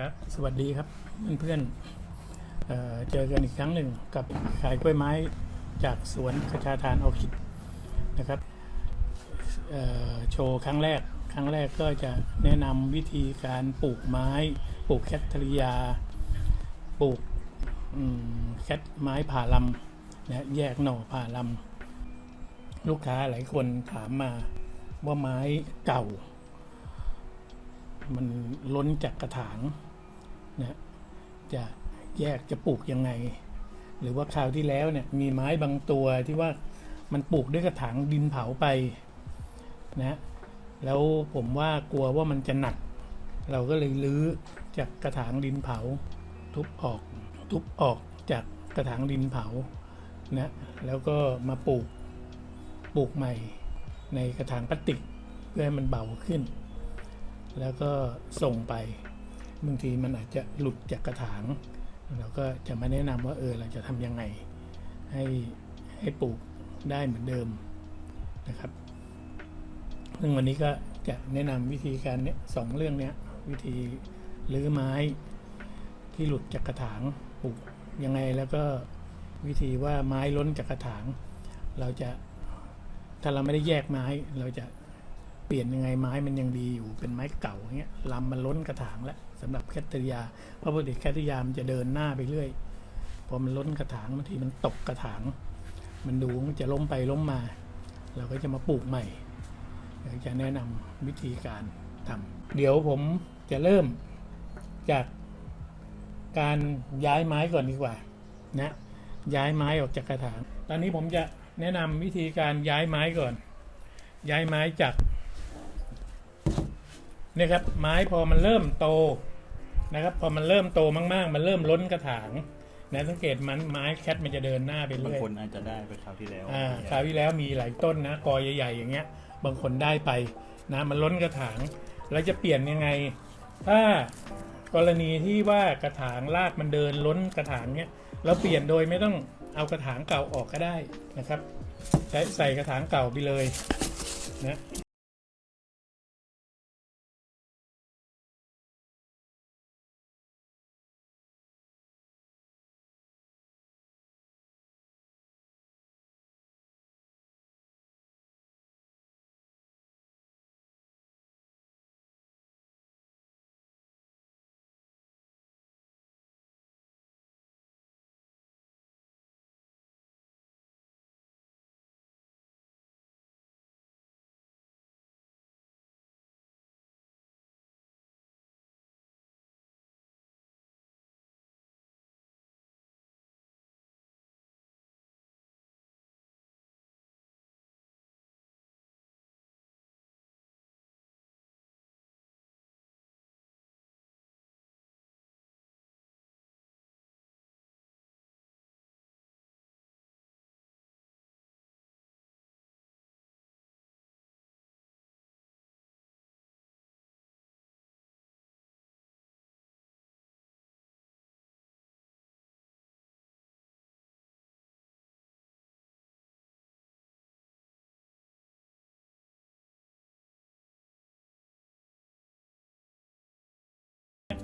ครับสวัสดีครับเพื่อนๆเเจอกันอีกครั้งหนึ่งกับขายกล้วยไม้จากสวนขชาทานออคิดนะครับโชว์ครั้งแรก ครั้งแรกก็จะแนะนำวิธีการปลูกไม้ ปลูกแคทเทอริยา ปลูกแคทไม้ผ่าลำนะแยกหน่อผ่าลำลูกค้าหลายคนถามมาว่าไม้เก่ามันล้นจากกระถาง นะจะแยกจะปลูกยังไง หรือว่าคราวที่แล้วเนี่ยมีไม้บางตัวที่ว่ามันปลูกด้วยกระถางดินเผาไปนะแล้วผมว่ากลัวว่ามันจะหนัก เราก็เลยลื้อจากกระถางดินเผา ทุบออกทุบออกจากกระถางดินเผานะแล้วก็มาปลูกปลูกใหม่ในกระถางพลาสติกเพื่อให้มันเบาขึ้น แล้วก็ส่งไป บางทีมันอาจจะหลุดจากกระถาง เราก็จะมาแนะนำว่าเออเราจะทำยังไง ให้ให้ปลูกได้เหมือนเดิมนะครับ ซึ่งวันนี้ก็จะแนะนำวิธีการเนี้ยสองเรื่องเนี้ยวิธีรื้อไม้ที่หลุดจากกระถางปลูกยังไงแล้วก็วิธีว่าไม้ล้นจากกระถาง เราจะถ้าเราไม่ได้แยกไม้เราจะเปลี่ยนยังไงไม้มันยังดีอยู่เป็นไม้เก่าอย่างเงี้ยลำมันล้นกระถางแล้ว สำหรับแคทริยา เพราะปกติแคทริยามันจะเดินหน้าไปเรื่อย พอมันล้นกระถางบางทีมันตกกระถาง มันดูมันจะล้มไปล้มมา เราก็จะมาปลูกใหม่เดี๋ยวจะแนะนำวิธีการทำเดี๋ยวผมจะเริ่มจากการย้ายไม้ก่อนดีกว่านะย้ายไม้ออกจากกระถาง ตอนนี้ผมจะแนะนำวิธีการย้ายไม้ก่อน ย้ายไม้จากเนี่ยครับไม้พอมันเริ่มโต นะครับพอมันเริ่มโตมาก ๆ มันเริ่มล้นกระถางนะสังเกตมันไม้แคทมันจะเดินหน้าไปบางเรื่อยคนอาจจะได้ไปคราวที่แล้วอ่าคราวที่แล้วมีหลายต้นนะกอใหญ่ ๆ อย่างเงี้ย บางคนได้ไปนะมันล้นกระถาง แล้วจะเปลี่ยนยังไง ถ้ากรณีที่ว่ากระถางรากมันเดินล้นกระถางเนี้ยเราเปลี่ยนโดยไม่ต้องเอากระถางเก่าออกก็ได้นะครับใช้ใส่กระถางเก่าไปเลยนะ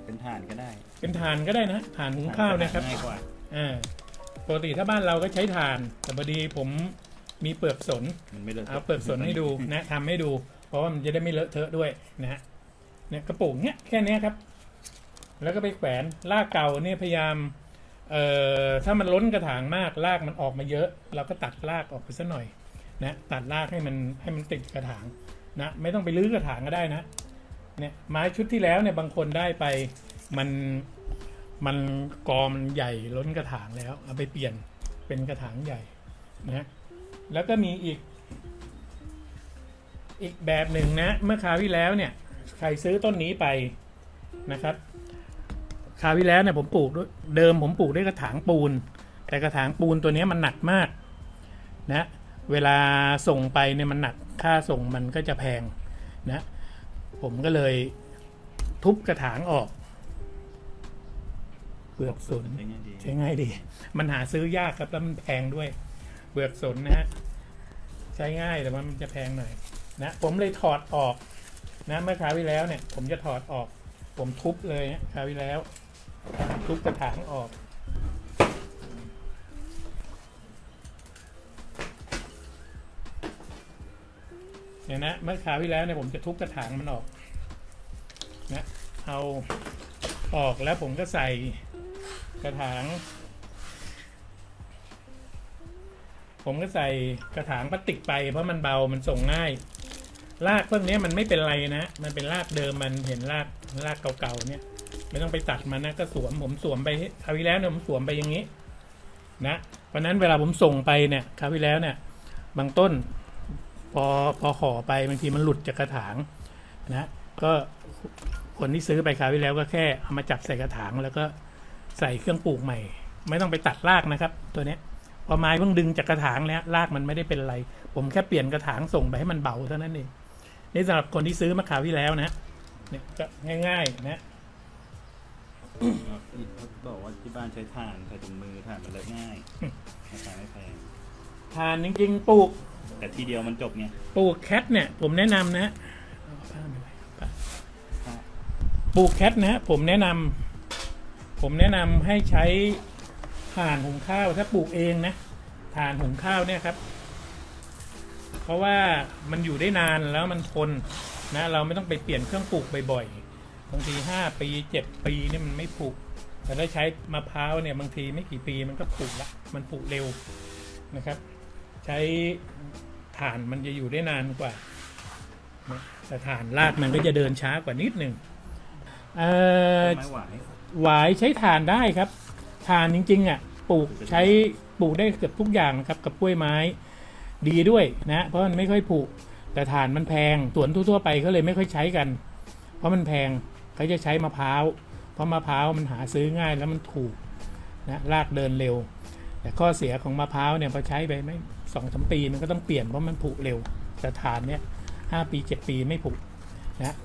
เป็นฐานก็ได้เป็นถ่านก็ได้นะถ่านหุงข้าวนะครับง่ายกว่าอ่าปกติถ้าบ้านเราก็ใช้ถ่านแต่พอดีผมมีเปลือกสนมันไม่เลอะเอาเปลือกสนให้ดูนะทำให้ดู เพราะว่ามันจะได้ไม่เลอะเทอะด้วยนะฮะเนี่ยกระปุกเนี้ยแค่เนี้ยครับ แล้วก็ไปแขวนรากเก่าเนี่ยพยายามเอ่อถ้ามันล้นกระถางมากรากมันออกมาเยอะ เราก็ตัดรากออกไปสักหน่อยนะตัดรากให้มันให้มันติดกระถางนะไม่ต้องไปรื้อกระถางก็ได้นะ เนี่ยไม้ชุดที่แล้วเนี่ยบางคนได้ไปมันมันกอมันใหญ่ล้นกระถางแล้วเอาไปเปลี่ยนเป็นกระถางใหญ่นะแล้วก็มีอีก อีกแบบหนึ่งนะเมื่อคราวที่แล้วเนี่ยใครซื้อต้นนี้ไปนะครับคราวที่แล้วเนี่ยผมปลูกด้วยเดิมผมปลูกด้วยกระถางปูน แต่กระถางปูนตัวนี้มันหนักมากนะเวลาส่งไปเนี่ยมันหนักค่าส่งมันก็จะแพงนะ ผมก็เลยทุบกระถางออกเปลือกสนใช้ง่ายดีใช้ง่ายดี มันหาซื้อยากครับแล้วมันแพงด้วยเปลือกสนนะฮะใช้ง่ายแต่ว่ามันจะแพงหน่อยนะผมเลยถอดออกนะเมื่อคราวที่แล้วเนี่ย ผมจะถอดออก ผมทุบเลยฮะคราวที่แล้ว ทุบกระถางออก เนี่ยนะเมื่อคราวที่แล้วเนี่ยผมจะทุบกระถางมันออกนะเอาออกแล้วผมก็ใส่กระถาง ผมก็ใส่กระถางพลาสติกไปเพราะมันเบามันส่งง่ายรากพวกเนี้ยมันไม่เป็นไรนะ มันเป็นรากเดิมมันเห็นรากรากเก่าๆเนี่ย ไม่ต้องไปตัดมันนะก็สวมผมสวมไปคราวที่แล้วเนี่ยผมสวมไปอย่างนี้ นะเพราะฉะนั้นเวลาผมส่งไปเนี่ยคราวที่แล้วเนี่ย บางต้น พอพอห่อไปบางทีมันหลุดจากกระถางนะก็คนที่ซื้อไปคราวที่แล้วก็แค่เอามาจับใส่กระถางแล้วก็ใส่เครื่องปลูกใหม่ ไม่ต้องไปตัดรากนะครับ ตัวเนี้ยพอไม้เพิ่งดึงจากกระถางแล้วรากมันไม่ได้เป็นอะไร ผมแค่เปลี่ยนกระถางส่งไปให้มันเบาเท่านั้นเองนี่สำหรับคนที่ซื้อมาคราวที่แล้วนะเนี่ยก็ง่ายๆนะเขาบอกว่าที่บ้านใช้ถ่านใช้ถุงมือถ่านมันเลอะง่ายราคาไม่แพง ทานจริงๆปลูกแต่ทีเดียวมันจบไงปลูกแคทเนี่ย ผมแนะนำนะเอาผ้ามาไว้ผ้าปลูกแคทนะฮะผมแนะนำผมแนะนำให้ใช้ถ่านหุงข้าวถ้าปลูกเองนะถ่านหุงข้าวเนี่ยครับ เพราะว่ามันอยู่ได้นานแล้วมันทนนะเราไม่ต้องไปเปลี่ยนเครื่องปลูกบ่อยๆบางทีห้าปีเจ็ดปีเนี่ยมันไม่ปลูกแต่ถ้าใช้มะพร้าวเนี่ยบางทีไม่กี่ปีมันก็ปลูกละมันปลูกเร็วนะครับใช้ถ่านมันจะอยู่ได้นานกว่า แต่ถ่านรากมันก็จะเดินช้ากว่านิดหนึ่งเอ่อไม้หวายหวายใช้ถ่านได้ครับถ่านจริงๆอะปลูกใช้ปลูกได้เกือบทุกอย่างนะครับกับกล้วยไม้ดีด้วยนะ เพราะมันไม่ค่อยผุแต่ถ่านมันแพงสวนทั่วๆไปเขาเลยไม่ค่อยใช้กัน เพราะมันแพงเขาจะใช้มะพร้าวเพราะมะพร้าวมันหาซื้อง่ายแล้วมันถูกนะรากเดินเร็ว แต่ข้อเสียของมะพร้าวเนี่ยพอใช้ไปไม่ สองสามปีมันก็ต้องเปลี่ยนเพราะมันผุเร็วแต่ถ่านเนี่ยห้าปีเจ็ดปีไม่ผุนะ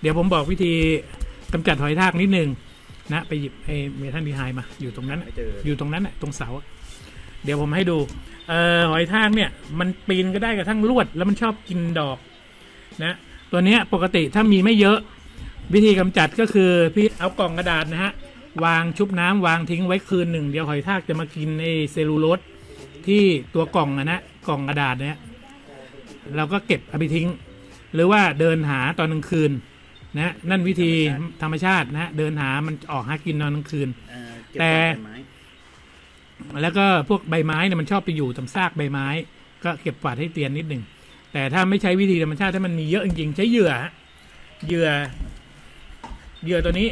เดี๋ยวผมบอกวิธีกำจัดหอยทากนิดนึงนะไปหยิบไอ้เมทัลดีไฮมาอยู่ตรงนั้นน่ะไม่เจออยู่ตรงนั้นน่ะตรงเสาอะเดี๋ยวผมให้ดูเอ่อหอยทากเนี่ยมันปีนก็ได้กระทั่งลวด แล้วมันชอบกินดอกนะตัวเนี้ยปกติถ้ามีไม่เยอะ วิธีกำจัดก็คือพี่เอากล่องกระดาษนะฮะ วางชุบน้ำวางทิ้งไว้คืนหนึ่งเดี๋ยวหอยทากจะมากินไอ้เซลลูโลสที่ตัวกล่องอะนะกล่องกระดาษเนี่ยเราก็เก็บเอาไปทิ้ง หรือว่าเดินหาตอนกลางคืนนะนั่นวิธีธรรมชาตินะเดินหามันออกหากินตอนกลางคืนเอ่อเก็บแต่ไว้ไม้แล้วก็พวกใบไม้เนี่ยมันชอบไปอยู่ตามซากใบไม้ ก็เก็บกวาดให้เตียนนิดหนึ่งแต่ถ้าไม่ใช้วิธีธรรมชาติถ้ามันมีเยอะจริงๆใช้เหยื่อฮะเหยื่อ เหยื่อตัวนี้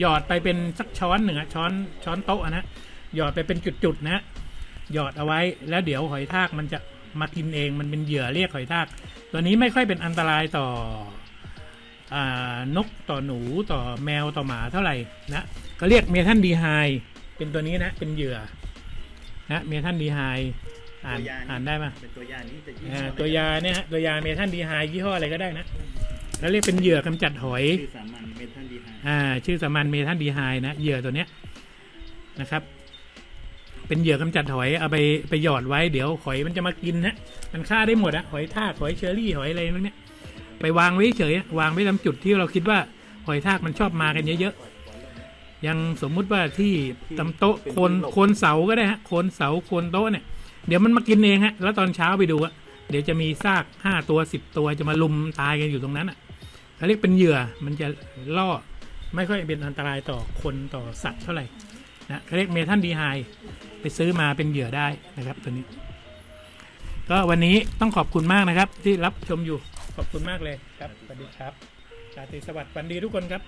หยอดไปเป็นสักช้อนหนึ่งอะช้อนช้อนโต๊ะอะนะหยอดไปเป็นจุดๆนะหยอดเอาไว้แล้วเดี๋ยวหอยทากมันจะมากินเองมันเป็นเหยื่อเรียกหอยทาก ตัวนี้ไม่ค่อยเป็นอันตรายต่ออานกต่อหนูต่อแมวต่อหมาเท่าไหร่นะก็เรียกเมทัลดีไฮเป็นตัวนี้นะเป็นเหยื่อนะเมทัลดีไฮอ่านตัวยาอ่านได้ปะเป็นตัวยานี่จะยี่อ่าห้อตัวยาเนี่ยฮะตัวยาเมทัลดีไฮยี่ห้ออะไรก็ได้นะ แล้วเรียกเป็นเหยื่อกำจัดหอยชื่อสามัญ เมทัลดีไฮอ่าชื่อสามัญเมทัลดีไฮนะเหยื่อตัวเนี้ยนะครับ เป็นเหยื่อกำจัดหอยเอาไปไปหยอดไว้เดี๋ยวหอยมันจะมากินนะมันฆ่าได้หมดอะหอยทากหอยเชอรี่หอยอะไรพวกเนี้ยไปวางไว้เฉยวางไว้ตามจุดที่เราคิดว่าหอยทากมันชอบมากันเยอะๆยังสมมุติว่าที่ตำโต๊ะโคนโคนเสาก็ได้ฮะโคนเสาโคนโต๊ะเนี่ยเดี๋ยวมันมากินเองฮะแล้วตอนเช้าไปดูอะเดี๋ยวจะมีซากห้าตัวสิบตัวจะมาลุมตายกันอยู่ตรงนั้นอะ เขาเรียกเป็นเหยื่อมันจะล่อไม่ค่อยเป็นอันตรายต่อคนต่อสัตว์เท่าไหร่นะเขาเรียกเมทัลดีไฮไปซื้อมาเป็นเหยื่อได้นะครับตัวนี้ ก็วันนี้ต้องขอบคุณมากนะครับ ที่รับชมอยู่ขอบคุณมากเลยครับสวัสดีครับราตรีสวัสดิ์วันดีทุกคนครับ